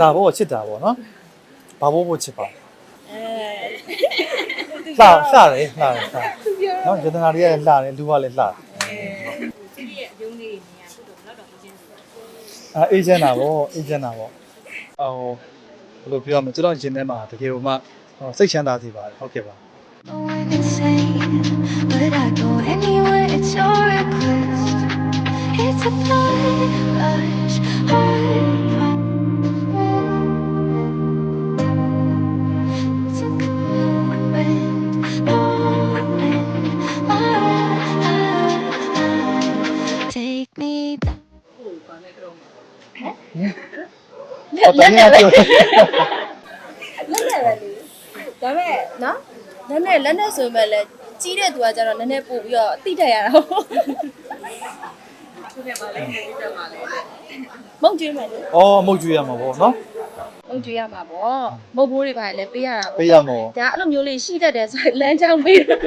ဒါဘောချစ်တာပေါ့နော်ဘာဘောဘောချစ်ပါအဲလှလှတယ်လှတယ်လှနော်ယတနာတွေကလည်းလှတယ်လူကလည်းလှတယ်ဒီရဲ့အယုံလေးတွေနေရသူ့တော့တော့ချင်းစီအဲအေဂျင့်တာပေါ့အေဂျင့်တာပေါ့ဟိုဘယ်လိုပြောရမလဲကျွန်တော်ရင်ထဲမှာတကယ်ဟိုမှဟိုစိတ်ချမ်းသာစေပါတယ်ဟုတ်ကဲ့ပါ Going insane, but I go anywhere. It's your request. It's a blood rush, heart It's a cold wind blowing my heart. Take me down. ဟောတကယ်ပြောလက်နဲ့ပဲလေဒါပေမဲ့နော်လက်နဲ့လက်နဲ့ဆိုမဲ့လဲကြီးတဲ့သူကကျတော့နည်းနည်းပို့ပြီးတော့တိတက်ရတာဟုတ် မုံကျွေးမယ်လေအော်မုတ်ကျွေးရမှာပေါ့နော်မုံကျွေးရမှာပေါ့မုတ်ဘိုးတွေပါလေပေးရတာပေါ့ပေးရမှာပေါ့ဒါအဲ့လိုမျိုးလေးရှိတတ်တယ်ဆိုရင်လမ်းကြောင်းပေးတယ်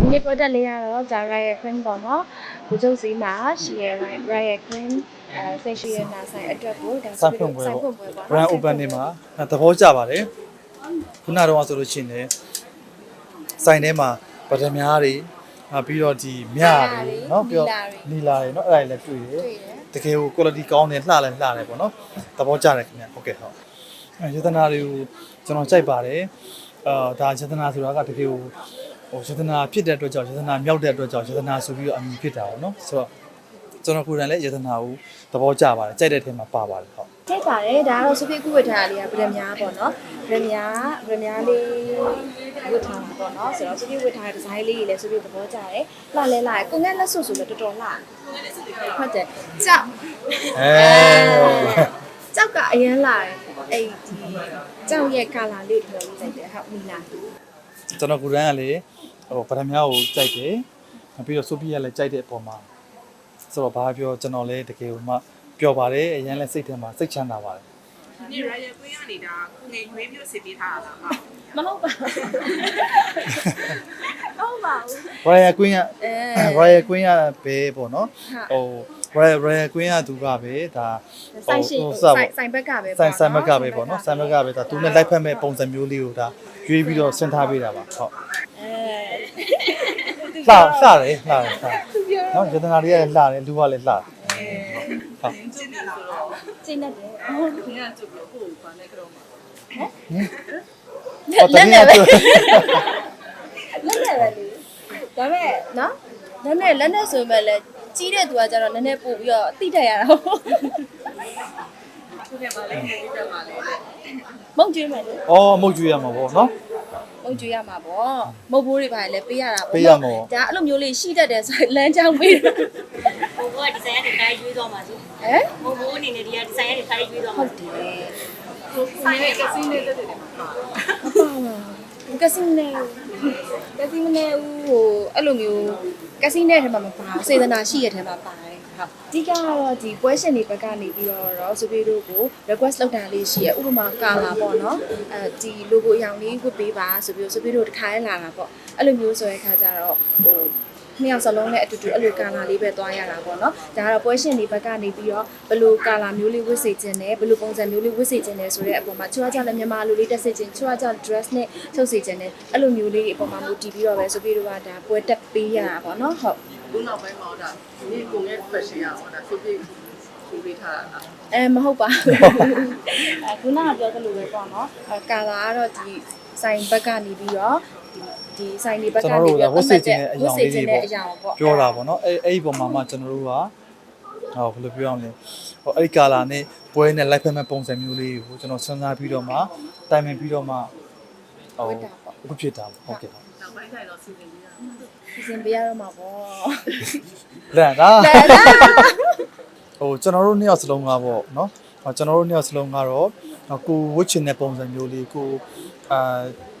ဒီနေ့ product လေးကတော့ Zara ရဲ့ cream ပေါ့နော်။ကိုကျုပ်စီမှာရှိရဲ့ Zara ရဲ့ cream အဲစိတ်ရှိရဲ့နာဆိုင်အတွက်ကိုဒါ စိုက်ဖွင့်ပွဲ စိုက် ပေါ့ ဖွင့်ပွဲပေါ့ brand open နေမှာအဲသဘောကျပါတယ်ခုနတော့ဆိုလို့ရှိရင်လည်းစိုင်ထဲမှာဗဒများတွေအာပြီးတော့ဒီမြတွေเนาะပြီးတော့နီလာတွေเนาะအဲ့ဒါတွေလည်းတွေ့တယ် တွေ့တယ် တကယ်ကို quality ကောင်းတယ်လှလည်းလှတယ်ပေါ့နော်သဘောကျတယ်ခင်ဗျဟုတ်ကဲ့ဟုတ်အဲယတနာတွေကိုကျွန်တော်ကြိုက်ပါတယ်အာဒါယတနာဆိုတာကတကယ်ကို ဟိုယတနာဖြစ်တဲ့အတွက်ကြောင့်ယတနာမြောက်တဲ့အတွက်ကြောင့်ယတနာဆိုပြီးတော့အမည်ဖြစ်တာပေါ့နော်ဆိုတော့ကျွန်တော်ကိုယ်တိုင်လည်းယတနာကိုသဘောကျပါတယ်ကြိုက်တဲ့ထဲမှာပါပါတယ်ဟုတ်ကြိုက်ပါတယ်ဒါကတော့စပိကုဝတ်ထားလေးကဗရမများပေါ့နော်ဗရမများဗရမများလေးဝတ်ထားတာပေါ့နော်ဆိုတော့စပိဝတ်ထားတဲ့ဒီဇိုင်းလေးကြီးလည်းစပိသဘောကျတယ်လှလဲလှကိုငက်လက်ဆွဆိုလည်းတော်တော်လှဟုတ်တယ်ကြောက်အဲကြောက်ကအရင်လှတယ်အဲ့ဒီကြောက်ရဲ့ color လေးတော်တော်လေးလိုက်တယ်ဟုတ်မီလာတူ ကျွန်တော်ကိုယ်တိုင်ကလည်းဟိုဗဒများကိုကြိုက်တယ်ပြီးတော့ဆိုဖီကလည်းကြိုက်တဲ့အပေါ်မှာဆိုတော့ဘာပြောကျွန်တော်လည်းတကယ်ကိုမှပျော်ပါတယ်အရင်လည်းစိတ်ထဲမှာစိတ်ချမ်းသာပါတယ်ဒီ Royal Queen ကနေဒါကိုငယ်ရွေးမျိုးစစ်ပေးထားတာလား မဟုတ်ပါဘူးဟုတ်ပါဘူး Royal Queen က အဲ Royal Queen ကပဲပေါ့နော်ဟုတ်ဟို Royal Royal Queen ကသူကပဲဒါဆိုင်ရှိဟိုဆိုင် ဆိုင်ဘက်ကပဲဆိုင်ဆိုင်ဘက်ကပဲပေါ့နော်ဆိုင်ဘက်ကပဲဒါသူနဲ့လိုက်ဖက်မဲ့ပုံစံမျိုးလေးကိုဒါရွေးပြီးတော့ဆင်ထားပေးတာပါဟုတ်အဲလှလှတယ်လှတယ်လှနော်ယတနာတွေကလည်းလှတယ်လူကလည်းလှတယ်ဟုတ်ကျင်းနေလားဆိုတော့ကျင်းတတ်တယ် ခင်ဗျာကျုပ်ပြီးကိုဘာနဲ့ကြောမှာ လက်နဲ့ပဲလက်နဲ့ပဲလေဒါပေမဲ့နော်လက်နဲ့လက်နဲ့ဆိုပေမဲ့လည်းကြီးတဲ့သူကကျတော့နည်းနည်းပို့ပြီးတော့တိတက်ရတာဟုတ်သူကဘာလဲငယ်တက်ပါလဲမုံကျွေးမယ်လေအော်မုတ်ကျွေးရမှာပေါ့နော်မုံကျွေးရမှာပေါ့မုတ်ဘိုးတွေပါလေပေးရတာပေါ့ပေးရမှာပေါ့ဒါအဲ့လိုမျိုးလေးရှိတတ်တယ်ဆိုရင်လမ်းကြောင်းပေးတယ်ဘိုးဘိုးကဒီဇိုင်းကနေတိုင်းရွေးသွားမှာစီဟမ်ဘိုးဘိုးအနေနဲ့ဒီကဒီဇိုင်းကနေတိုင်းရွေးသွားဟုမှာတ်တယ် ဆိုင်ရဲ့ကစီးနေတဲ့တဲ့မှာကစီနေကစီမနေဦးဟိုအဲ့လိုမျိုးကစီနေထဲမှာမပါဘူးစေတနာရှိရထဲမှာပါတယ်ဟုတ်အဓိကကတော့ဒီပွဲရှင်တွေဘက်ကနေပြီးတော့တော့ဆိုပြီးတို့ကို request လုပ်တာလေးရှိရဥပမာကာလာပေါ့နော်အဲဒီ logo အရောင်လေးဝတ်ပေးပါဆိုပြီးဆိုပြီးတို့တခါလဲလာတာပေါ့အဲ့လိုမျိုးဆိုတဲ့ခါကျတော့ဟို နှစ်ယောက်စလုံးနဲ့အတူတူအဲ့လိုကာလာလေးပဲသွားရတာပေါ့နော်ဒါကတော့ပွဲရှင်တွေဘက်ကနေပြီးတော့ဘယ်လိုကာလာမျိုးလေးဝတ်စေခြင်းနဲ့ဘယ်လိုပုံစံမျိုးလေးဝတ်စေခြင်းနဲ့ဆိုတဲ့အပေါ်မှာချွားကြလည်းမြန်မာလူလေးတက်စေခြင်းချွားကြ dress နဲ့ချုပ်စေခြင်းနဲ့အဲ့လိုမျိုးလေးတွေအပေါ်မှာမူတည်ပြီးတော့ပဲဆိုပြီးတော့ကဒါပွဲတက်ပေးရတာပေါ့နော်ဟုတ်ခုနောက်ပိုင်းမှာဒါဒီကိုငယ် fashion ရအောင်ဒါသူပြေသူပေးထားတာအဲမဟုတ်ပါဘူးအခုနကပြောသလိုပဲပေါ့နော်အဲကာလာကတော့ဒီဆိုင်ဘက်ကနေပြီးတော့ ဒီဒီဆိုင်ဒီဘက်ကျွန်ကနေတော်တို့ပြီးကတော့ဝတ်စေခြင်းတဲ့အကြောင်းလေးတွေဝတ်စေခြင်းတဲ့အကြောင်းပေါ့ပြောတာပေါ့နော်အဲအဲ့ဒီပုံမှာမှကျွန်တော်တို့ကဟောဘယ်လိုပြောအောင်လဲဟိုအဲ့ဒီကာလာနဲ့ပွဲနဲ့လိုက်ဖက်မဲ့ပုံစံမျိုးလေးကိုကျွန်တော်စဉ်းစားပြီးတော့မှတိုင်ပင်ပြီးတော့မှဟိုအခုဖြစ်တာပေါ့ဟုတ်ကဲ့ဟုတ်နောက်ပိုင်းကျရင်တော့စီစဉ်ပေးရအောင်စီစဉ်ပေးရတော့မှာပေါ့လန့်တာလဲလားဟိုကျွန်တော်တို့နှစ်ယောက်စလုံးကပေါ့နော်ဟောကျွန်တော်တို့နှစ်ယောက်စလုံးကတော့ဟောကိုဝတ်ချင်တဲ့ပုံစံမျိုးလေးကိုအာ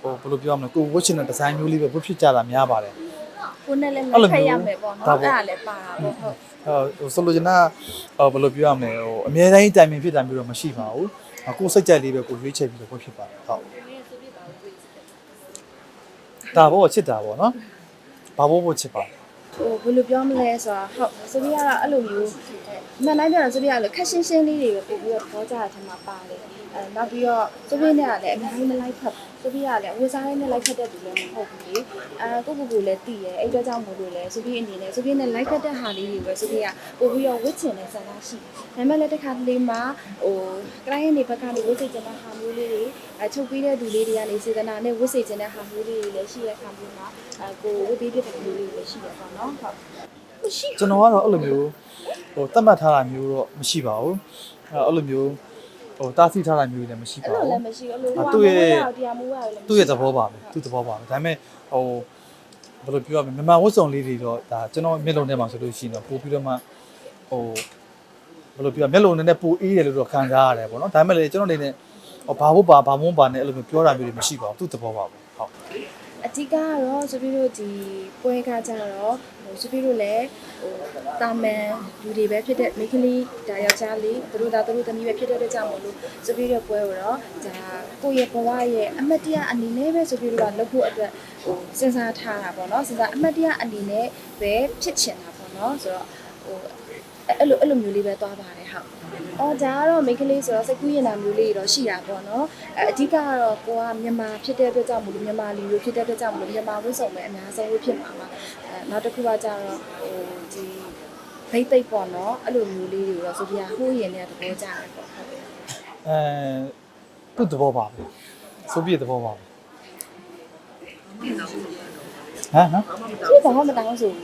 ဟိုဘယ်လိုပြောရမလဲကိုဝတ်ချင်တဲ့ဒီဇိုင်းမျိုးလေးပဲဝတ်ဖြစ်ကြတာများပါတယ်ကိုနဲ့လည်းအဲ့လိုလက်မျိုးထက်ရမယ်ပေါ့နော်ဒါအဲ့ပေါ့ဒါလည်းပါတာပေါ့ဟုတ်ဟိုဆိုလိုချင်တာဟိုဘယ်လိုပြောရမလဲဟိုအများတိုင်းတိုင်ပင်ဖြစ်တာမျိုးတော့မရှိပါဘူးဟောကိုစိတ်ကြိုက်လေးပဲကိုရွေးချယ်ပြီးတော့ဝတ်ဖြစ်ပါတယ်ဟုတ်ဒါပေါ့ချစ်တာပေါ့နော်ဘာဖို့ဖို့ချစ်ပါလဲဟိုဘယ်လိုပြောမလဲဆိုတော့ဟုတ်ဆိုပြီးကတော့အဲ့လိုမျိုးမှန်တိုင်းပြောရင်ဆိုပြီးကတော့ခက်ရှင်းရှင်းလေးတွေပဲပို့ပြီးတော့ပေါ်ကြတဲ့အထက်မှာပါတယ်အဲနောက်ပြီးတော့ဆိုပြီးနဲ့ကလည်းအများကြီးမလိုက်ဖက် ဆိုပြီးကလည်းဝေစားလေးနဲ့လိုက်ဖက်တဲ့သူလည်းမဟုတ်ဘူးလေအဲကိုကိုကိုလည်းတည်ရဲအဲ့တော့ကြောင့်မို့လို့လဲဆိုပြီးအနေနဲ့ဆိုပြီးနဲ့လိုက်ဖက်တဲ့ဟာလေးတွေပဲဆိုပြီးကပို့ပြီးတော့ဝစ်ချင်တဲ့ဆန္ဒရှိတယ်ဒါပေမဲ့လည်းတစ်ခါတလေမှာဟိုကလိုင်းနေဘက်ကနေဝစ်စေချင်တဲ့ဟာမျိုးလေးတွေအချုပ်ပြီးတဲ့သူလေးတွေကနေစေတနာနဲ့ဝစ်စေချင်တဲ့ဟာမျိုးလေးတွေလည်းရှိတဲ့အခါမျိုးမှာအဲကိုဝစ်ပြီးတဲ့သူလေးတွေလည်းရှိတယ်ပေါ့နော်ဟုတ်မရှိကျွန်တော်ကတော့အဲ့လိုမျိုးဟိုတတ်မှတ်ထားတာမျိုးတော့မရှိပါဘူးအဲ့လိုမျိုး ဟိုတားဆီးထားတာမျိုးလည်းမရှိအဲ့ပါလိုဘူးလည်းမရှိဘူးအဲ့လိုသူ့ရဲ့တရားမူရတယ်လည်းသူ့ရဲ့သဘောပါပဲသူ့သဘောပါပဲဒါပေမဲ့ဟိုဘယ်လိုပြောရမလဲမြန်မာဝတ်စုံလေးတွေတော့ဒါကျွန်တော်မျက်လုံးထဲမှာဆိုလို့ရှိရင်တော့ပို့ပြီးတော့မှဟိုဘယ်လိုပြောရမျက်လုံးနဲ့ပိုအေးတယ်လို့တော့ခံစားရတယ်ပေါ့နော်ဒါပေမဲ့လေကျွန်တော်အနေနဲ့ဟိုဘာဖို့ပါဘာမုန်းပါနဲ့အဲ့လိုမျိုးပြောတာမျိုးတွေမရှိပါဘူးသူ့သဘောပါပဲဟုတ်အဓိကကတော့ဆိုပြီးတော့ဒီပွဲကကြတော့ ဟိုဆိုပြီးတော့လည်းဟိုတာမန်လူတွေပဲဖြစ်တဲ့မိန်းကလေးဒါယောက်ျားလေးသူတို့ဒါသူတို့သမီးပဲဖြစ်တဲ့အတွက်ကြောင့်မလို့ဆိုပြီးတော့ပွဲတော့ဒါကိုယ့်ရဲ့ဘဝရဲ့အမတ်တရားအနေနဲ့ပဲဆိုပြီးတော့လုပ်ဖို့အတွက်ဟိုစဉ်းစားထားတာပေါ့နော်စဉ်းစားအမတ်တရားအနေနဲ့ပဲဖြစ်ချင်တာပေါ့နော်ဆိုတော့ဟိုအဲ့လိုအဲ့လိုမျိုးလေးပဲသွားပါတယ်ဟုတ်။ အော်ဒါကတော့မိန်းကလေးဆိုတော့စိတ်ကူးရင်တာမျိုးလေးတော့ရှိတာပေါ့နော်။အဲအဓိကကတော့ကိုကမြန်မာဖြစ်တဲ့အတွက်ကြောင့်မလို့မြန်မာလူမျိုးဖြစ်တဲ့အတွက်ကြောင့်မလို့မြန်မာဝတ်စုံပဲအများဆုံးဝတ်ဖြစ်မှာပါ။အဲနောက်တစ်ခုကကြတော့ဟိုဒီဘိတ်သိပ်ပေါ့နော်။အဲ့လိုမျိုးလေးတွေတော့ဆိုပြဟိုးရင်တဲ့သဘောကြတယ်ပေါ့ဟုတ်။အဲသူ့သဘောပါပဲဆိုပြည့်သဘောပါပဲဟမ်ဟမ်သူဘာမှမတောင်းဆိုဘူး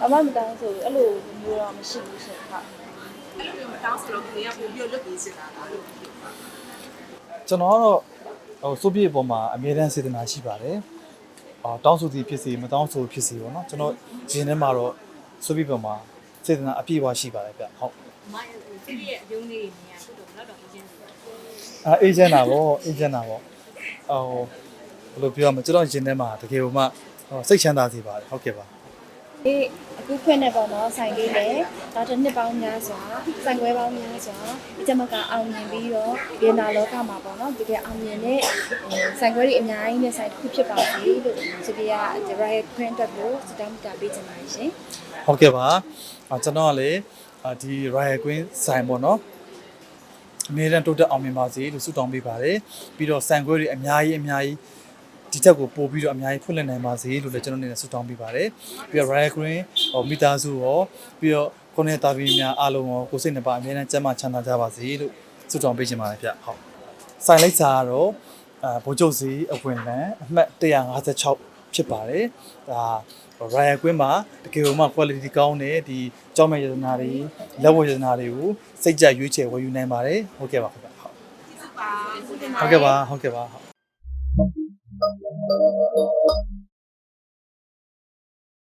။ဘာမှမတောင်းဆိုဘူးအဲ့လိုမျိုးတော့မရှိဘူးရှင်ဟုတ်။ အဲ့လိုမျိုးတောင်းဆိုတော့ကိုယ်ကပို့ပြီးလုပ်ပြီးစစ်တာလားလို့ကျွန်တော်ကတော့ဟိုဆိုပြည့်အပေါ်မှာအမြဲတမ်းစေတနာရှိပါတယ်အာတောင်းဆိုသည်ဖြစ်စေမတောင်းဆိုဖြစ်စေပေါ့နော်ကျွန်တော်ဂျင်းထဲမှာတော့ဆိုပြည့်ပေါ်မှာစေတနာအပြည့်အဝရှိပါတယ်ဗျဟုတ်မရဲ့ကိုသူရဲ့အယုံလေးတွေမြင်ရသူ့တော့တော့မကျင်းဘူးအာအေဂျင့်တာပေါ့အေဂျင့်တာပေါ့ဟိုဘယ်လိုပြောရမလဲကျွန်တော်ဂျင်းထဲမှာတကယ်လို့မှဟိုစိတ်ချမ်းသာစေပါတယ်ဟုတ်ကဲ့ပါ အေးအခုဖွင့်နေပေါ့နော်ဆိုင်လေးလည်းဒါတစ်နှစ်ပေါင်းများစွာဆိုင်ခွဲပေါင်းများစွာဒီကျမကအောင်မြင်ပြီးတော့ဒီနာလောကမှာပေါ့နော်တကယ်အောင်မြင်တဲ့ဟိုဆိုင်ခွဲတွေအများကြီးနဲ့ဆိုင်တစ်ခုဖြစ်ပါစေလို့ဆိုပြရ direct print တက်ကိုစတောင်းတာပေးချင်ပါတယ်ရှင်ဟုတ်ကဲ့ပါအာကျွန်တော်ကလည်းအာဒီ Royal Queen ဆိုင်ပေါ့နော်အမြဲတမ်းတိုးတက်အောင်မြင်ပါစေလို့ဆုတောင်းပေးပါတယ်ပြီးတော့ဆိုင်ခွဲတွေအများကြီးအများကြီး ဒီချက်ကိုပို့ပြီးတော့အများကြီးဖွင့်လှစ်နိုင်ပါစေလို့လည်းကျွန်တော်အနေနဲ့ဆုတောင်းပေးပါတယ်ပြီးတော့ Royal Queen ဟိုမိသားစုရောပြီးတော့ကိုနေတာပြီးများအားလုံးရောကိုယ်စိတ်နှစ်ပါအမြဲတမ်းကျန်းမာချမ်းသာကြပါစေလို့ဆုတောင်းပေးချင်ပါတယ်ဗျဟုတ်ဆိုင်လိုက်စာကတော့အာဗိုလ်ချုပ်စီအဝင်လန်းအမှတ်156ဖြစ်ပါတယ်ဒါ Royal Queen မှာတကယ်လို့မှ quality ကောင်းတဲ့ဒီကြောင်းမဲ့ရတနာတွေလက်ဝတ်ရတနာတွေကိုစိတ်ကြရွေးချယ်ဝယ်ယူနိုင်ပါတယ်ဟုတ်ကဲ့ပါခင်ဗျဟုတ်ဟုတ်ကဲ့ပါဟုတ်ကဲ့ပါဟုတ်